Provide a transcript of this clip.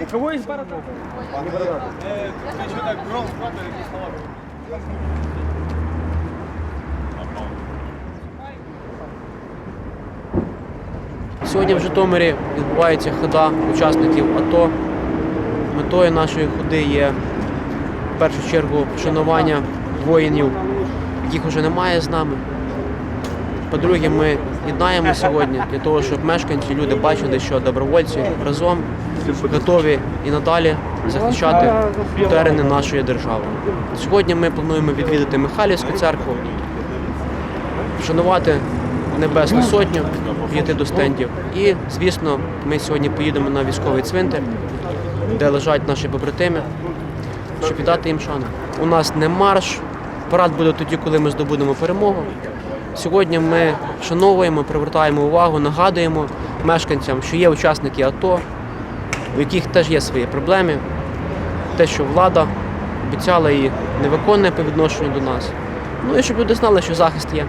У кого есть борода? Не борода. Сьогодні в Житомирі відбувається хода учасників АТО. Метою нашої ходи є в першу чергу вшанування воїнів, яких вже немає з нами. По-друге, ми єднаємо сьогодні для того, щоб мешканці, люди бачили, що добровольці разом готові і надалі захищати терени нашої держави. Сьогодні ми плануємо відвідати Михайлівську церкву, вшанувати Небесну Сотню, підійти до стендів. І, звісно, ми сьогодні поїдемо на військовий цвинтар, де лежать наші побратими, щоб віддати їм шану. У нас не марш, парад буде тоді, коли ми здобудемо перемогу. Сьогодні ми вшановуємо, привертаємо увагу, нагадуємо мешканцям, що є учасники АТО, у яких теж є свої проблеми. Те, що влада обіцяла і не виконує по відношенню до нас. Ну і щоб люди знали, що захист є.